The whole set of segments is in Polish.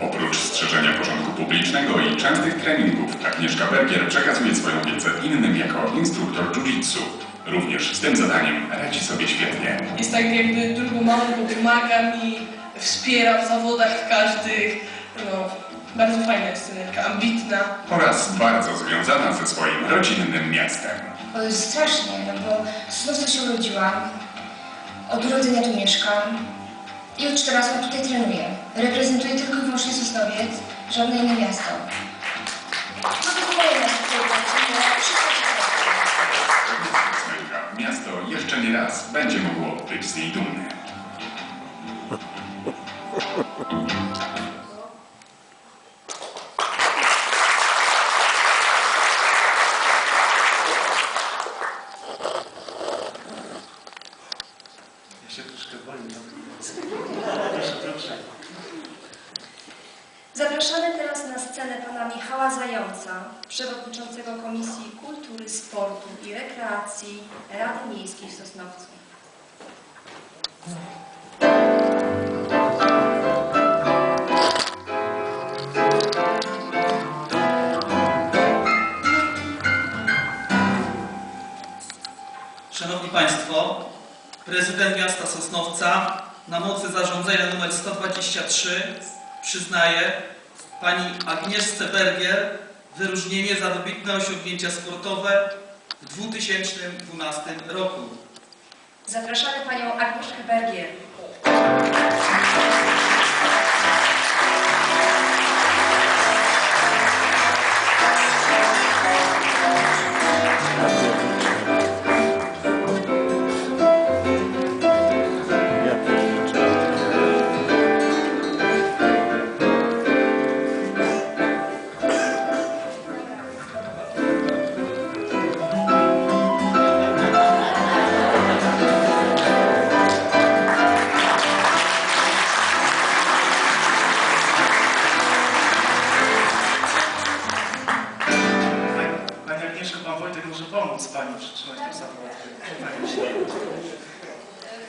Oprócz strzeżenia porządku publicznego i częstych treningów, Agnieszka Bergier przekazuje swoją wiedzę innym jako instruktor jiu-jitsu. Również z tym zadaniem radzi sobie świetnie. Jest tak jakby drugą mamą, bo pomaga mi, wspiera w zawodach każdych. No, bardzo fajna jest trenerka, ambitna. Oraz bardzo związana ze swoim rodzinnym miastem. O, jest strasznie, no bo Sosnowcu się urodziłam, od urodzenia tu mieszkam i od 14 lat tutaj trenuję. Reprezentuję tylko i wyłącznie Sosnowiec, żadne inne miasto. No to. Smelka, Miasto jeszcze nie raz będzie mogło być z niej dumne. Się troszkę. Proszę, proszę. Zapraszamy teraz na scenę pana Michała Zająca, przewodniczącego Komisji Kultury, Sportu i Rekreacji Rady Miejskiej w Sosnowcu. Szanowni Państwo, prezydent miasta Sosnowca na mocy zarządzenia nr 123 przyznaje pani Agnieszce Bergier wyróżnienie za wybitne osiągnięcia sportowe w 2012 roku. Zapraszamy panią Agnieszkę Bergier.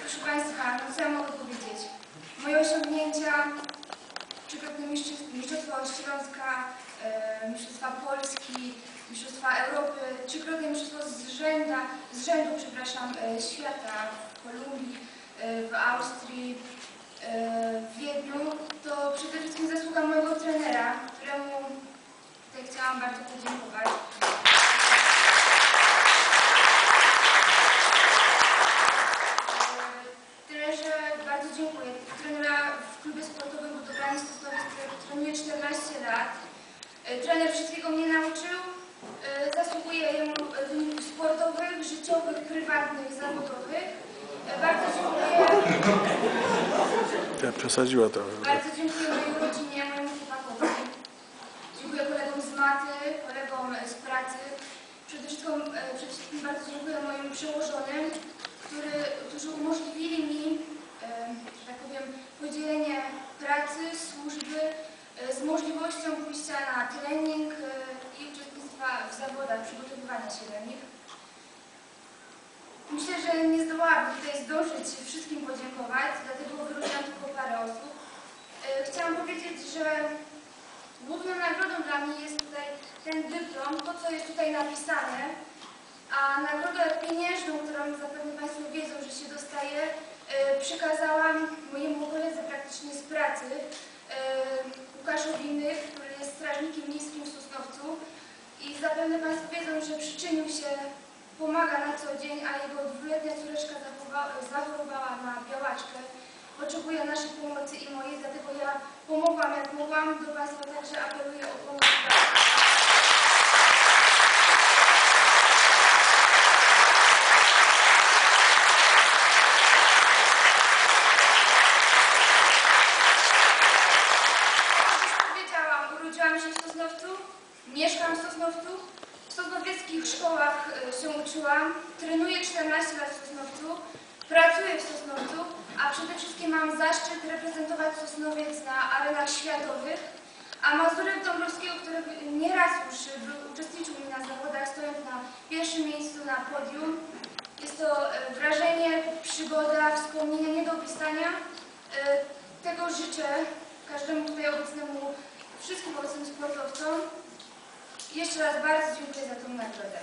Proszę Państwa, no co ja mogę powiedzieć? Moje osiągnięcia, trzykrotne mistrzostw- mistrzostwa Śląska, e, mistrzostwa Polski, mistrzostwa Europy, trzykrotne mistrzostwo z, rzęda, z rzędu, przepraszam, e, świata w Kolumbii, e, w Austrii, e, w Wiedniu, to przede wszystkim zasługa mojego trenera, któremu tutaj chciałam bardzo podziękować. Trenerze bardzo dziękuję. Trenera w klubie sportowym Budowlanie Sosnowiec, którego trenuję 14 lat. E, Trener wszystkiego mnie nauczył. E, Zasługuję jemu wyników sportowych, życiowych, prywatnych, zawodowych. E, Bardzo dziękuję, Ja przesadziła trochę. bardzo dziękuję mojej rodzinie, mojemu chłopakowi. Dziękuję kolegom z maty, kolegom z pracy. Przede wszystkim, przede wszystkim bardzo dziękuję moim przełożonym, który, którzy umożliwili mi, że tak powiem, podzielenie pracy, służby możliwością pójścia na trening e, i uczestnictwa w zawodach, przygotowywania się do nich. Myślę, że nie zdołałabym tutaj zdążyć wszystkim podziękować, dlatego wyróżniam tylko parę osób. E, Chciałam powiedzieć, że główną nagrodą dla mnie jest tutaj ten dyplom, to co jest tutaj napisane, a nagrodę pieniężną, którą zapewne Państwo wiedzą, że się dostaje, e, przekazałam mojemu koledze praktycznie z pracy, e, Łukaszowi Nych, który jest strażnikiem miejskim w Sosnowcu i zapewne Państwo wiedzą, że przyczynił się, pomaga na co dzień, a jego dwuletnia córeczka zachorowała na białaczkę. Potrzebuje naszej pomocy i mojej, dlatego ja pomogłam jak mogłam. Do Państwa także apeluję o pomoc. Jak już powiedziałam, urodziłam się w Sosnowcu, mieszkam w Sosnowcu, w sosnowieckich szkołach e, się uczyłam, trenuję 14 lat w Sosnowcu, pracuję w Sosnowcu, a przede wszystkim mam zaszczyt reprezentować Sosnowiec na arenach światowych, a Mazurek Dąbrowskiego, który nieraz już uczestniczył mi na zawodach, stojąc na pierwszym miejscu na podium. Jest to e, wrażenie, przygoda, wspomnienie nie do opisania. E, Tego życzę każdemu tutaj obecnemu, wszystkim obecnym sportowcom. Jeszcze raz bardzo dziękuję za tą nagrodę.